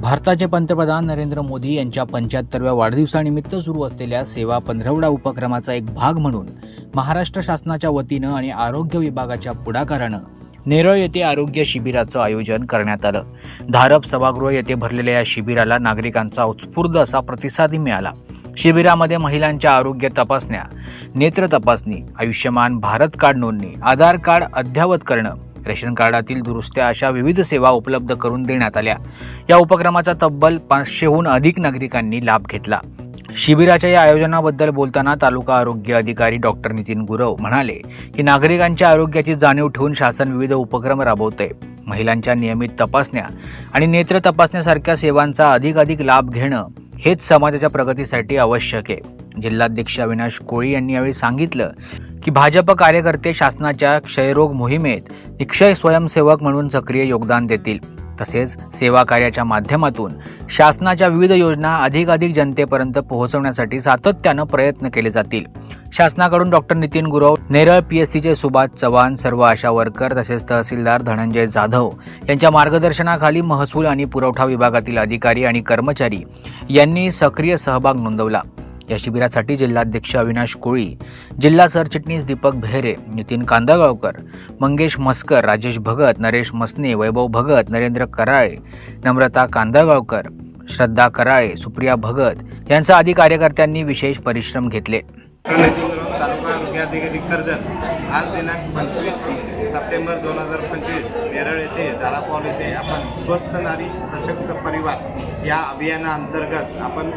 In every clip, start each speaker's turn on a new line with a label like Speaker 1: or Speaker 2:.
Speaker 1: भारताचे पंतप्रधान नरेंद्र मोदी यांच्या पंच्याहत्तरव्या वाढदिवसानिमित्त सुरू असलेल्या सेवा पंधरवडा उपक्रमाचा एक भाग म्हणून महाराष्ट्र शासनाच्या वतीनं आणि आरोग्य विभागाच्या पुढाकारानं नेरळ येथे आरोग्य शिबिराचं आयोजन करण्यात आलं. धारप सभागृह येथे भरलेल्या या शिबिराला नागरिकांचा उत्स्फूर्त असा प्रतिसाद मिळाला. शिबिरामध्ये महिलांच्या आरोग्य तपासण्या नेत्र तपासणी आयुष्यमान भारत कार्ड नोंदणी आधार कार्ड अद्ययावत करणं रेशन कार्डातील दुरुस्त्या अशा विविध सेवा उपलब्ध करून देण्यात आल्या. या उपक्रमाचा तब्बल पाचशेहून अधिक नागरिकांनी लाभ घेतला. शिबिराच्या या आयोजनाबद्दल बोलताना तालुका आरोग्य अधिकारी डॉक्टर नितीन गुरव म्हणाले की नागरिकांच्या आरोग्याची जाणीव ठेवून शासन विविध उपक्रम राबवते. महिलांच्या नियमित तपासण्या आणि नेत्र तपासण्यासारख्या सेवांचा अधिकाधिक लाभ घेणं हेच समाजाच्या प्रगतीसाठी आवश्यक आहे. जिल्हाध्यक्ष अविनाश कोळी यांनी यावेळी सांगितलं की भाजप कार्यकर्ते शासनाच्या क्षयरोग मोहिमेत निक्षय स्वयंसेवक म्हणून सक्रिय योगदान देतील. तसेच सेवा कार्याच्या माध्यमातून शासनाच्या विविध योजना अधिकाधिक जनतेपर्यंत पोहोचवण्यासाठी सातत्यानं प्रयत्न केले जातील. शासनाकडून doctor Nitin Gurav Neral P S सीचे सुभाष चव्हाण सर्व आशा वर्कर तसेच तहसीलदार धनंजय जाधव यांच्या मार्गदर्शनाखाली महसूल आणि पुरवठा विभागातील अधिकारी आणि कर्मचारी यांनी सक्रिय सहभाग नोंदवला. या शिबिरासाठी जिल्हाध्यक्ष अविनाश कोळी जिल्हा सरचिटणीस दीपक भेरे नितीन कांदळगावकर मंगेश मस्कर राजेश भगत नरेश मसने वैभव भगत नरेंद्र कराळे नम्रता कांदळगावकर श्रद्धा कराळे सुप्रिया भगत यांचा आदी कार्यकर्त्यांनी विशेष परिश्रम घेतले.
Speaker 2: तालुका आरोग्य कर्जत आज दिनांक पंचवीस सप्टेंबर दोन हजार पंचवीस नेरळ येथे दारापॉल येथे आपण स्वस्थ नारी सशक्त परिवार या अभियानाअंतर्गत आपण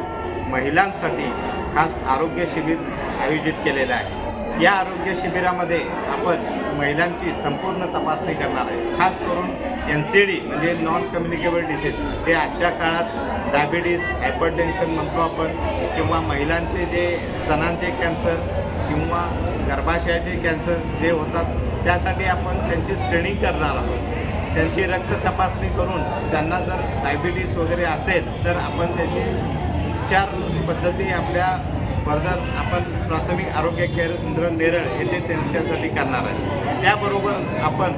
Speaker 2: महिलांसाठी खास आरोग्य शिबिर आयोजित केलेलं आहे. या आरोग्य शिबिरामध्ये आपण महिलांची संपूर्ण तपासणी करणार आहे. खास करून एन सी डी म्हणजे नॉन कम्युनिकेबल डिसीज ते आजच्या काळात डायबिटीस हायपरटेन्शन म्हणतो आपण किंवा महिलांचे जे स्तनांचे कॅन्सर किंवा गर्भाशयाचे कॅन्सर जे होतात त्यासाठी आपण त्यांची स्क्रीनिंग करणार आहोत. त्यांची रक्त तपासणी करून त्यांना जर डायबिटीस वगैरे असेल तर आपण त्याची उपचार पद्धती आपल्या फर्दर आपण प्राथमिक आरोग्य केंद्र नेरळ येथे त्यांच्यासाठी करणार आहे. त्याबरोबर आपण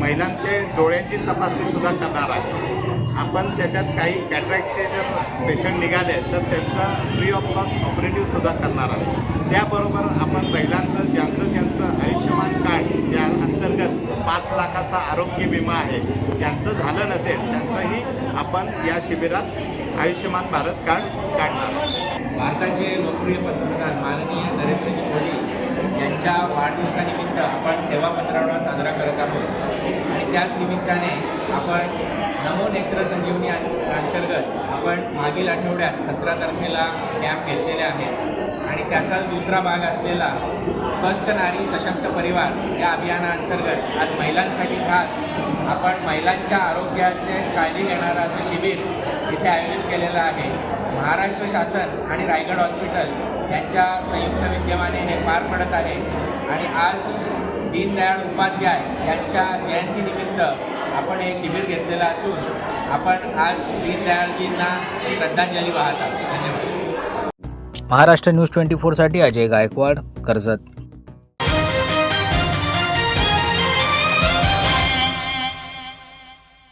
Speaker 2: महिलांचे डोळ्यांची तपासणीसुद्धा करणार आहे आपण त्याच्यात काही कॅट्रॅक्टचे जर पेशंट निघाले तर त्यांचा फ्री ऑफ कॉस्ट ऑपरेटिव्हसुद्धा करणार आहे त्याबरोबर आपण महिलांचं ज्यांचं ज्यांचं आयुष्यमान कार्ड या अंतर्गत पाच लाखाचा आरोग्य विमा आहे ज्यांचं झालं नसेल त्यांचंही आपण या शिबिरात आयुष्यमान भारत कार्ड काढणार.
Speaker 3: भारताचे लोकप्रिय पंतप्रधान माननीय नरेंद्र मोदी यांच्या वाढदिवसानिमित्त आपण सेवा पंधरावडा साजरा करत आहोत. आणि त्याच निमित्ताने आपण नमो नेत्र संजीवनी अंतर्गत आपण मागील आठवड्यात सतरा तारखेला कॅम्प घेतलेले आहेत. आणि त्याचा दुसरा भाग असलेला स्वस्थ नारी सशक्त परिवार या अभियानाअंतर्गत आज महिलांसाठी खास आपण महिलांच्या आरोग्याचे काळजी घेणारं असं शिबिर इथे आयोजित केलेलं आहे. महाराष्ट्र शासन आणि रायगड हॉस्पिटल यांच्या संयुक्त विद्यमाने हे पार पडत आहे. आणि आज दीनदयाळ उपाध्याय यांच्या जयंतीनिमित्त आपण हे शिबिर घेतलेलं असून आपण आज दीनदयाळजींना श्रद्धांजली वाहत आहोत. धन्यवाद.
Speaker 1: महाराष्ट्र न्यूज ट्वेंटी फोरसाठी अजय गायकवाड कर्जत.